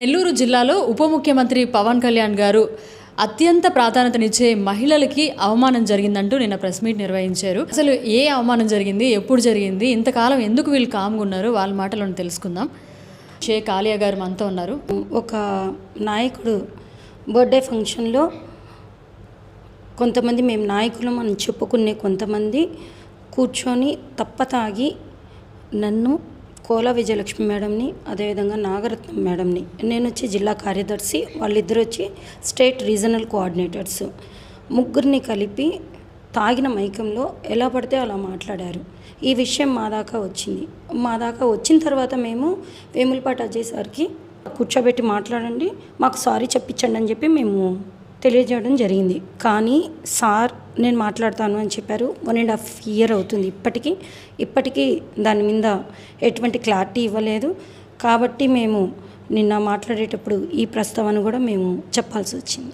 నెల్లూరు జిల్లాలో ఉప ముఖ్యమంత్రి పవన్ కళ్యాణ్ గారు అత్యంత ప్రాధాన్యతనిచ్చే మహిళలకి అవమానం జరిగిందంటూ నిన్న ప్రెస్ మీట్ నిర్వహించారు. అసలు ఏ అవమానం జరిగింది? ఎప్పుడు జరిగింది? ఇంతకాలం ఎందుకు వీళ్ళు కామ్గా ఉన్నారు? వాళ్ళ మాటలను తెలుసుకుందాం. షేక్ ఆలియా గారు మనతో ఉన్నారు. ఒక నాయకుడు బర్త్డే ఫంక్షన్లో కొంతమంది మేము నాయకులు మనం చెప్పుకునే కొంతమంది కూర్చొని తప్ప తాగి నన్ను కోల విజయలక్ష్మి మేడంని అదేవిధంగా నాగరత్నం మేడంని. నేను వచ్చి జిల్లా కార్యదర్శి వాళ్ళిద్దరు వచ్చి స్టేట్ రీజనల్ కోఆర్డినేటర్స్. ముగ్గురిని కలిపి తాగిన మైకంలో ఎలా పడితే అలా మాట్లాడారు. ఈ విషయం మా దాకా వచ్చింది. మా దాకా వచ్చిన తర్వాత మేము వేములపాటి అజయ్ సార్కి కూర్చోబెట్టి మాట్లాడండి మాకు సారీ చెప్పించండి అని చెప్పి మేము తెలియజేయడం జరిగింది. కానీ సార్ నేను మాట్లాడతాను అని చెప్పారు. వన్ అండ్ హాఫ్ ఇయర్ అవుతుంది ఇప్పటికీ. ఇప్పటికీ దాని మీద ఎటువంటి క్లారిటీ ఇవ్వలేదు. కాబట్టి మేము నిన్న మాట్లాడేటప్పుడు ఈ ప్రస్తావన కూడా మేము చెప్పాల్సి వచ్చింది.